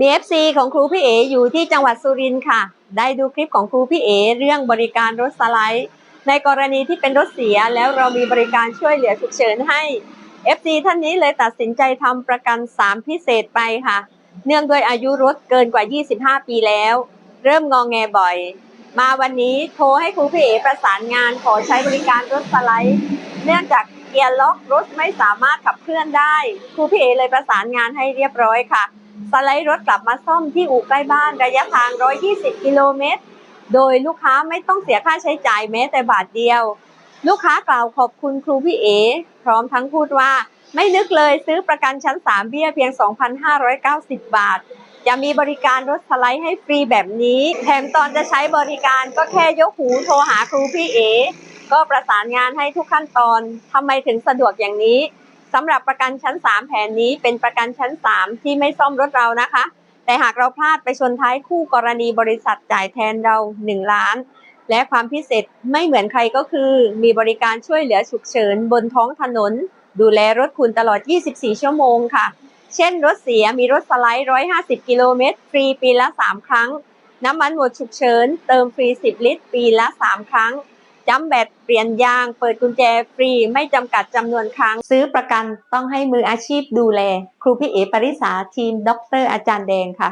มี FC ของครูพี่เออยู่ที่จังหวัดสุรินทร์ค่ะ ได้ดูคลิปของครูพี่เอเรื่องบริการรถสไลด์ ในกรณีที่เป็นรถเสียแล้วเรามีบริการช่วยเหลือฉุกเฉินให้ FC ท่านนี้เลยตัดสินใจทำประกัน 3 พิเศษไปค่ะ เนื่องด้วยอายุรถเกินกว่า 25 ปีแล้ว เริ่มงองแงบ่อย มาวันนี้โทรให้ครูพี่เอประสานงานขอใช้บริการรถสไลด์ เนื่องจากเกียร์ล็อกรถไม่สามารถขับเคลื่อนได้ ครูพี่เอเลยประสานงานให้เรียบร้อยค่ะ สไลด์รถกลับมาซ่อมที่อู่ใกล้บ้านระยะทาง 120 กิโลเมตร โดยลูกค้าไม่ต้องเสียค่าใช้จ่ายแม้แต่บาทเดียว ลูกค้ากล่าวขอบคุณครูพี่เอ พร้อมทั้งพูดว่าไม่นึกเลยซื้อประกันชั้น 3 เบี้ยเพียง 2,590 บาท จะมีบริการรถสไลด์ให้ฟรีแบบนี้ แถมตอนจะใช้บริการก็แค่ยกหูโทรหาครูพี่เอ ก็ประสานงานให้ทุกขั้นตอนทำไมถึงสะดวกอย่างนี้ สำหรับประกันชั้น 3 แผนนี้เป็นประกันชั้น 3 ที่ไม่ซ่อมรถเรานะคะ แต่หากเราพลาดไปชนท้ายคู่กรณีบริษัทจ่ายแทนเรา 1 ล้าน และความพิเศษไม่เหมือนใครก็คือ มีบริการช่วยเหลือฉุกเฉินบนท้องถนน ดูแลรถคุณตลอด 24 ชั่วโมงค่ะ เช่นรถเสียมีรถสไลด์ 150 กิโลเมตร ฟรีปีละ 3 ครั้ง น้ำมันหมดฉุกเฉิน เติมฟรี 10 ลิตร ปีละ 3 ครั้ง จำแบตเปลี่ยนยาง เปิดกุญแจฟรี ไม่จำกัดจำนวนครั้ง ซื้อประกันต้องให้มืออาชีพดูแล ครูพี่เอปริสาทีมด็อกเตอร์อาจารย์แดงค่ะ